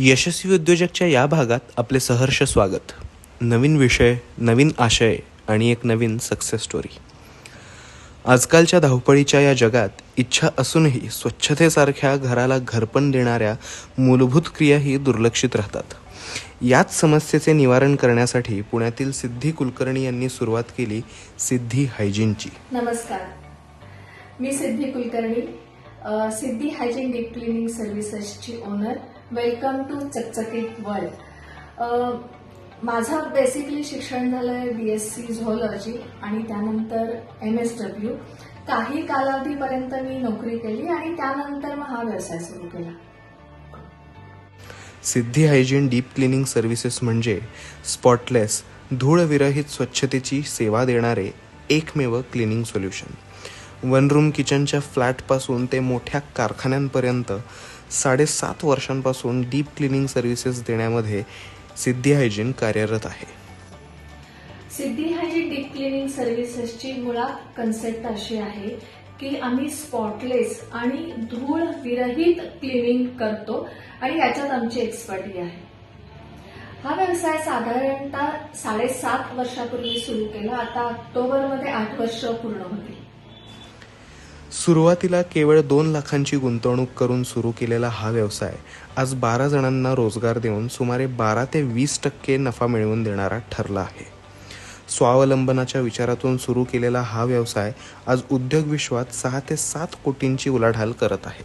यशस्वी उद्योजकच्या या भागात आपले सहर्ष स्वागत. नवीन विषय नवीन आशय आणि एक नवीन सक्सेस स्टोरी आजकालच्या धावपळीच्या या जगात इच्छा असूनही स्वच्छतेसारख्या घराला घरपण देणाऱ्या मूलभूत क्रियाही दुर्लक्षित राहतात. याच समस्येचे निवारण करण्यासाठी पुण्यातील सिद्धी कुलकर्णी यांनी सुरुवात केली सिद्धी हायजीनची. नमस्कार. मी Siddhi Kulkarni Siddhi hygiene deep cleaning सर्व्हिसेसची owner. Welcome to चकचकीत वर्ल्ड माझं बेसिकली शिक्षण झालंय बी एस सी झोलॉजी आणि त्यानंतर एम एस डब्ल्यू काही कालावधीपर्यंत मी नोकरी केली आणि त्यानंतर मग हा व्यवसाय सुरू केला. Siddhi hygiene deep cleaning services म्हणजे स्पॉटलेस धूळविरहित स्वच्छतेची सेवा देणारे एकमेव क्लिनिंग सोल्युशन. वन रूम किचनच्या फ्लॅटपासून ते मोठ्या कारखान्यांपर्यंत साडेसात वर्षांपासून डीप क्लिनिंग सर्व्हिसेस देण्यामध्ये सिद्धी हायजीन कार्यरत आहे. सिद्धी हायजीन डीप क्लिनिंग सर्व्हिसेसची मुळात कन्सेप्ट अशी आहे की आम्ही स्पॉटलेस आणि धूळ विरहित क्लिनिंग करतो आणि याच्यात आमची एक्सपर्टी आहे. हा व्यवसाय साधारणतः साडेसात वर्षापूर्वी सुरू केला. आता ऑक्टोबरमध्ये आठ वर्ष पूर्ण होतील. सुरुवातीला केवळ दोन लाखांची गुंतवणूक करून सुरू केलेला हा व्यवसाय आज बारा जणांना रोजगार देऊन सुमारे बारा ते वीस टक्के नफा मिळवून देणारा ठरला आहे. स्वावलंबनाच्या विचारातून सुरू केलेला हा व्यवसाय आज उद्योग विश्वात सहा ते सात कोटींची उलाढाल करत आहे.